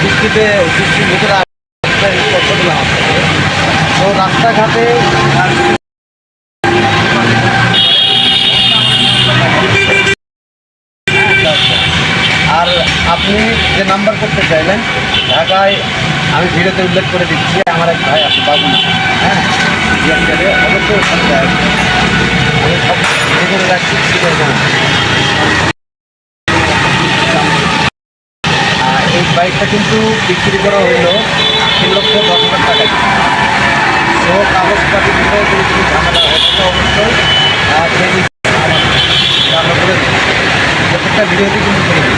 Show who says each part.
Speaker 1: বৃষ্টিতে বৃষ্টির ভিতরে তো রাস্তাঘাটে আর আপনি যে নাম্বার করতে চাইলেন, ঢাকায় আমি ভিডিওতে উল্লেখ করে দিচ্ছি, আমার এক ভাই আছে, বাবু হ্যাঁ অবশ্যই করে রাখছি কি এই বাইকটা কিন্তু বিক্রি করা হলো তিন লক্ষ দশ হাজার টাকায় তো কাগজপাতি বিষয়ে ঝামেলা হচ্ছে অবশ্যই আর সেই আমার- কিন্তু করে